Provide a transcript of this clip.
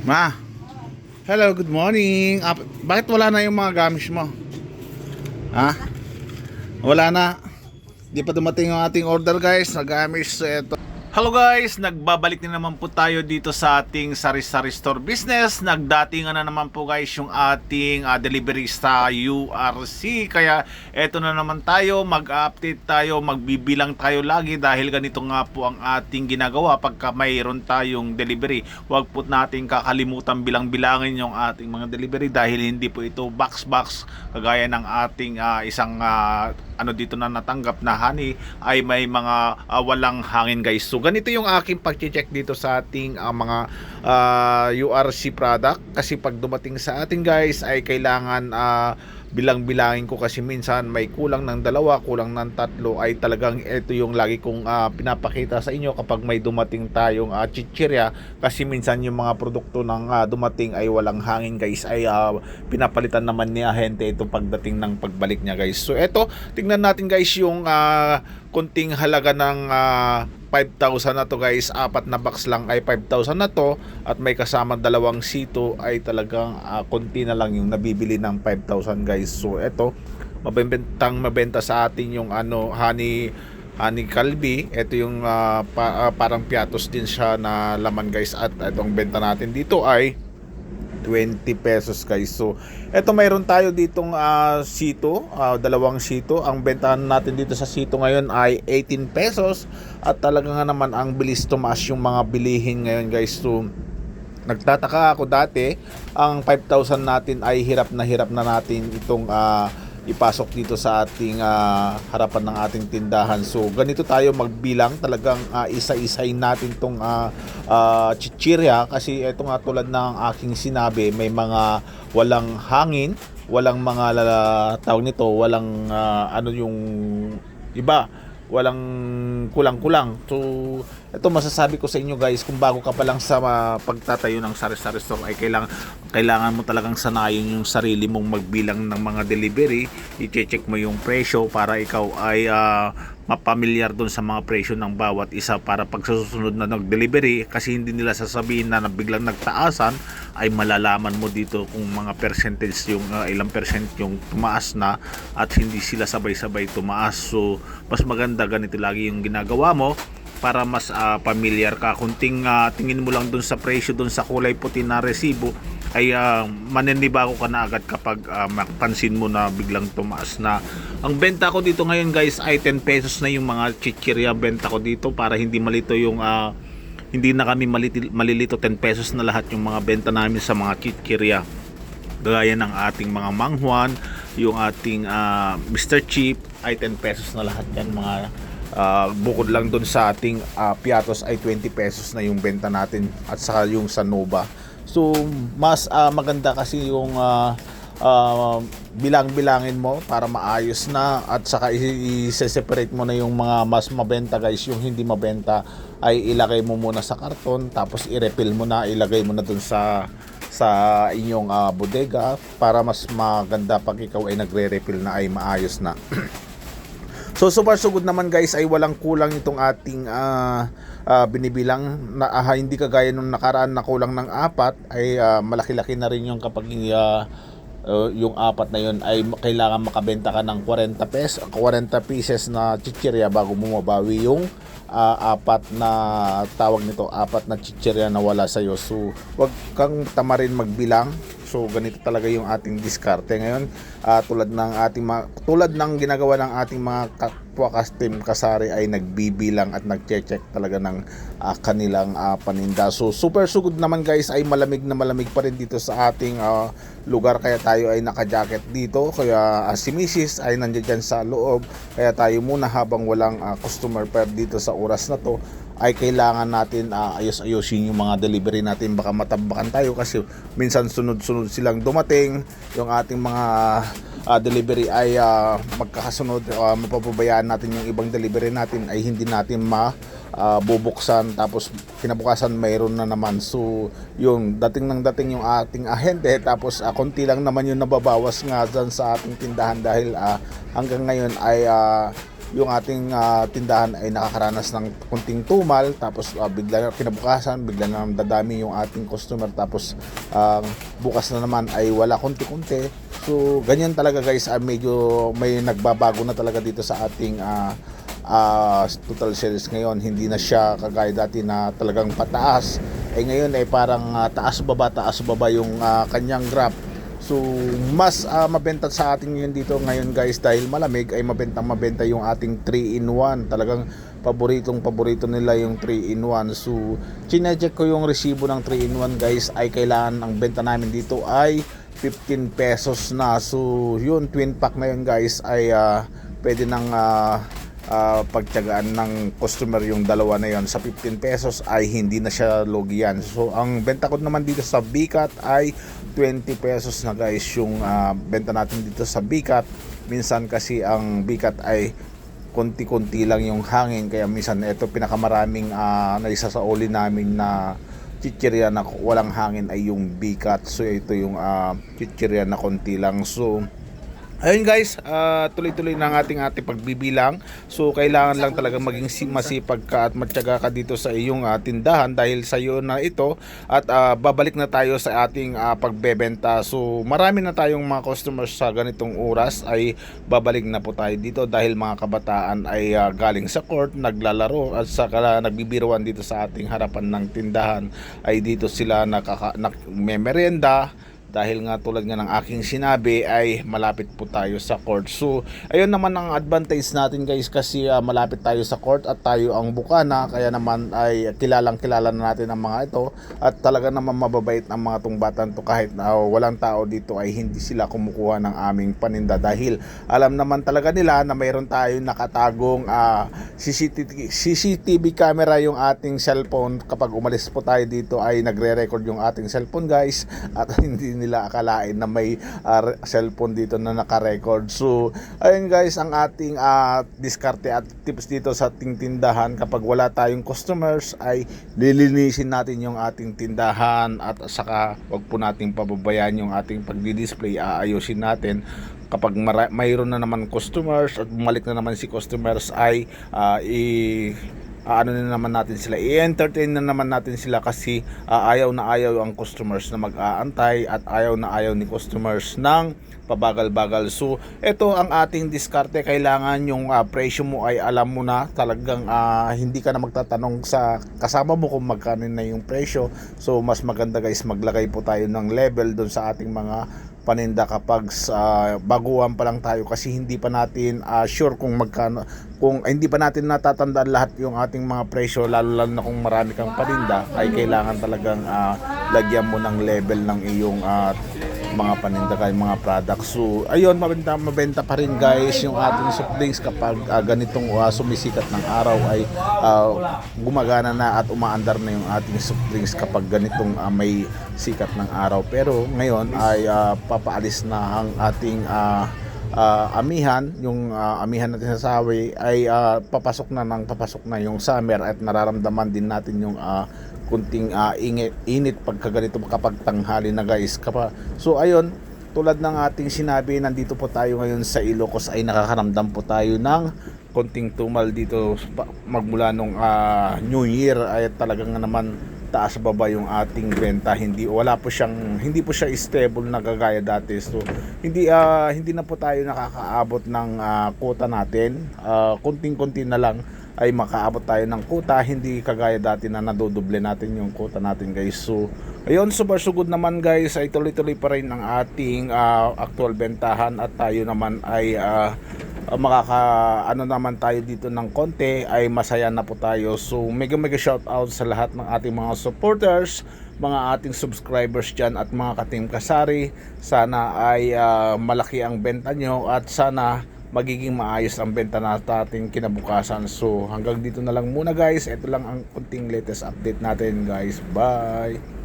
Ma, hello, good morning. Ah, bakit wala na yung mga gamis mo? Ha? Wala na. Di pa dumating yung ating order guys. Nag-gamis ito. Hello guys, nagbabalik na naman po tayo dito sa ating sari-sari store business. Nagdatingan na naman po guys yung ating ah, delivery sa URC. Kaya eto na naman tayo, mag-update tayo, magbibilang tayo lagi dahil ganito nga po ang ating ginagawa pagka mayroon tayong delivery. Huwag po natin kakalimutan bilang-bilangin yung ating mga delivery dahil hindi po ito box-box kagaya ng ating ah, isang ah, ano dito na natanggap na honey ay may mga ah, walang hangin guys. So ganito yung aking pag-check dito sa ating ah, mga ah, URC product. Kasi pag dumating sa ating guys ay kailangan ah, bilang-bilangin ko kasi minsan may kulang ng dalawa, kulang ng tatlo ay talagang ito yung lagi kong ah, pinapakita sa inyo kapag may dumating tayong uh, chichirya. Kasi minsan yung mga produkto ng ah, dumating ay walang hangin guys. Ay ah, pinapalitan naman ni ahente ito pagdating ng pagbalik niya guys. So eto, tingnan natin guys yung ah, kunting halaga ng ah, 5,000 na to guys, apat na box lang ay 5,000 na to at may kasama dalawang sito ay talagang ah, konti na lang yung nabibili ng 5,000 guys. So eto, mabebentang mabenta sa atin yung ano honey honey kalbi. Ito yung ah, pa- ah, parang piatos din siya na laman guys at itong benta natin dito ay 20 pesos guys. So, eto mayroon tayo ditong ah, sito, ah, dalawang sito. Ang bentahan natin dito sa sito ngayon ay 18 pesos at talaga nga naman ang bilis tumaas yung mga bilihin ngayon guys. So, nagtataka ako dati, ang 5,000 natin ay hirap na hirap na natin itong ah, ipasok dito sa ating ah, harapan ng ating tindahan. So, ganito tayo magbilang. Talagang ah, isa-isay natin itong uh, chichirya kasi ito nga tulad ng aking sinabi, may mga walang hangin, walang mga lala- tawag nito, walang ah, ano yung iba walang kulang-kulang. So, ito masasabi ko sa inyo guys, kung bago ka pa lang sa ah, pagtatayo ng sari-sari store ay kailangan kailangan mo talagang sanayin yung sarili mong magbilang ng mga delivery. I-check mo yung presyo para ikaw ay ah, mapamilyar doon sa mga presyo ng bawat isa para pag susunod na nag-delivery kasi hindi nila sasabihin na biglang nagtaasan ay malalaman mo dito kung mga percentage yung ah, ilang percent yung tumaas na at hindi sila sabay-sabay tumaas so mas maganda ganito lagi yung ginagawa mo para mas ah, familiar ka. Kunting ah, tingin mo lang dun sa presyo dun sa kulay puti na resibo ay uh, maninibago ka na agad kapag ah, mapansin mo na biglang tumaas na. Ang benta ko dito ngayon guys ay 10 pesos na yung mga chichirya. Benta ko dito para hindi malito yung ah, hindi na kami maliti- malilito. 10 pesos na lahat yung mga benta namin sa mga chichirya. Gaya ng ating mga manghuan yung ating ah, Mr. Cheap ay 10 pesos na lahat yan mga ah, bukod lang dun sa ating ah, piatos ay 20 pesos na yung benta natin at saka yung sa Nova so mas ah, maganda kasi yung ah, ah, bilang-bilangin mo para maayos na at saka i-separate mo na yung mga mas mabenta guys yung hindi mabenta ay ilagay mo muna sa karton tapos i-refill mo na ilagay mo na dun sa sa inyong ah, bodega para mas maganda pag ikaw ay nagre-refill na ay maayos na. so so far so good naman guys. Ay walang kulang itong ating ah, ah, binibilang na ah, hindi kagaya nung nakaraan na kulang ng apat. Ay ah, malaki-laki na rin yung kapag ah, uh, yung apat na yun ay kailangan makabenta ka ng 40 pesos 40 pieces na chichirya bago mo mabawi yung ah, apat na tawag nito apat na chichirya na wala sa iyo so wag kang tamarin magbilang. So ganito talaga yung ating diskarte ngayon. Ah, tulad ng ating tulad ng ginagawa ng ating mga kapwa custom kasari ay nagbibilang at nagche-check talaga ng ah, kanilang ah, paninda. So super sugod naman guys ay malamig na malamig pa rin dito sa ating ah, lugar. Kaya tayo ay naka-jacket dito. Kaya ah, si Mrs. ay nandiyan sa loob. Kaya tayo muna habang walang ah, customer per dito sa oras na to ay kailangan natin ah, ayos-ayosin yung mga delivery natin. Baka matambakan tayo kasi minsan sunod-sunod silang dumating. Yung ating mga ah, delivery ay ah, magkakasunod ah, mapapabayaan natin yung ibang delivery natin ay hindi natin ma ah, bubuksan. Tapos kinabukasan mayroon na naman. So yung dating ng dating yung ating ahente. Tapos ah, konti lang naman yung nababawas nga dyan sa ating tindahan dahil ah, hanggang ngayon ay ah, yung ating ah, tindahan ay nakakaranas ng kunting tumal tapos ah, bigla kinabukasan bigla na dadami yung ating customer tapos ah, bukas na naman ay wala konti-konti. So ganyan talaga guys ah, medyo may nagbabago na talaga dito sa ating ah, ah, total sales ngayon. Hindi na siya kagaya dati na talagang pataas. Eh ngayon ay parang ah, taas baba taas baba yung ah, kanyang graph So, mas ah, mabenta sa atin ngayon dito ngayon guys dahil malamig ay mabentang mabenta yung ating 3 in 1. Talagang paboritong paborito nila yung 3 in 1. So, chinecheck ko yung resibo ng 3 in 1 guys ay kailangan ang benta namin dito ay 15 pesos na. So, yun twin pack na yun guys ay ah, pwede nang ah, ah, pagtyagaan ng customer yung dalawa na yon sa 15 pesos ay hindi na siya logi yan. So ang benta ko naman dito sa Bicat ay 20 pesos na guys yung ah, benta natin dito sa Bicat. Minsan kasi ang Bicat ay konti-konti lang yung hangin kaya minsan ito pinakamaraming uh, naisasauli namin na chichirya na walang hangin ay yung Bicat. So ito yung uh, chichirya na konti lang. So Ayun guys, ah, tuloy-tuloy na ang ating ating pagbibilang. So kailangan lang talaga maging si- masipag ka at matyaga ka dito sa iyong ah, tindahan dahil sa iyo na ito at ah, babalik na tayo sa ating ah, pagbebenta. So marami na tayong mga customers sa ganitong oras ay babalik na po tayo dito dahil mga kabataan ay ah, galing sa court, naglalaro at saka nagbibiruan dito sa ating harapan ng tindahan ay dito sila nakaka nagmemerenda dahil nga tulad nga ng aking sinabi ay malapit po tayo sa court. So, ayun naman ang advantage natin guys kasi ah, malapit tayo sa court at tayo ang bukana. Kaya naman ay kilalang kilala na natin ang mga ito. At talaga naman mababait ang mga tong to. Kahit na walang tao dito ay hindi sila kumukuha ng aming paninda. Dahil alam naman talaga nila na mayroon tayong nakatagong ah, CCTV, CCTV camera yung ating cellphone. Kapag umalis po tayo dito ay nagre-record yung ating cellphone guys. At hindi nila akalain na may re- cellphone dito na naka-record. So, ayun guys, ang ating ah, diskarte at tips dito sa ating tindahan kapag wala tayong customers ay lilinisin natin yung ating tindahan at saka wag po nating pababayaan yung ating pagdi-display, aayusin natin kapag mayroon na naman customers at bumalik na naman si customers ay ah, i ano na naman natin sila i-entertain na naman natin sila kasi ah, ayaw na ayaw ang customers na mag-aantay at ayaw na ayaw ni customers ng pabagal-bagal. So ito ang ating diskarte. Kailangan yung ah, presyo mo ay alam mo na talagang ah, hindi ka na magtatanong sa kasama mo kung magkano na yung presyo. So mas maganda guys maglagay po tayo ng level doon sa ating mga paninda kapag sa baguhan pa lang tayo kasi hindi pa natin ah, sure kung magkano kung hindi pa natin natatandaan lahat yung ating mga presyo lalo lalo na kung marami kang paninda ay kailangan talagang ah, lagyan mo ng level ng iyong ah, mga paninda kay mga products. So, ayun, mabenta, mabenta pa rin guys yung ating soft drinks kapag ah, ganitong ah, sumisikat ng araw ay ah, gumagana na at umaandar na yung ating soft drinks kapag ganitong ah, may sikat ng araw. Pero ngayon ay ah, papaalis na ang ating ah, ah, amihan, yung ah, amihan natin sa sawi ay ah, papasok na ng papasok na yung summer at nararamdaman din natin yung ah, kunting ah, init, init pagka ganito kapag tanghali na guys. Kapa, so ayun, tulad ng ating sinabi, nandito po tayo ngayon sa Ilocos ay nakakaramdam po tayo ng konting tumal dito magmula nung ah, New Year ay talagang naman taas baba yung ating benta hindi wala po siyang hindi po siya stable na kagaya dati. So hindi ah, hindi na po tayo nakakaabot ng ah, quota natin. Ah, kunting-kunti na lang ay makaabot tayo ng quota hindi kagaya dati na nadodoble natin yung quota natin guys. So ayun super sugod naman guys. Ay tuloy-tuloy pa rin ang ating ah, actual bentahan. At tayo naman ay uh, makaka ano naman tayo dito ng konti ay masaya na po tayo. So mega mega shout out sa lahat ng ating mga supporters mga ating subscribers dyan at mga katim kasari. Sana ay ah, malaki ang benta nyo at sana magiging maayos ang benta natin kinabukasan. So hanggang dito na lang muna guys. Ito lang ang kunting latest update natin guys. Bye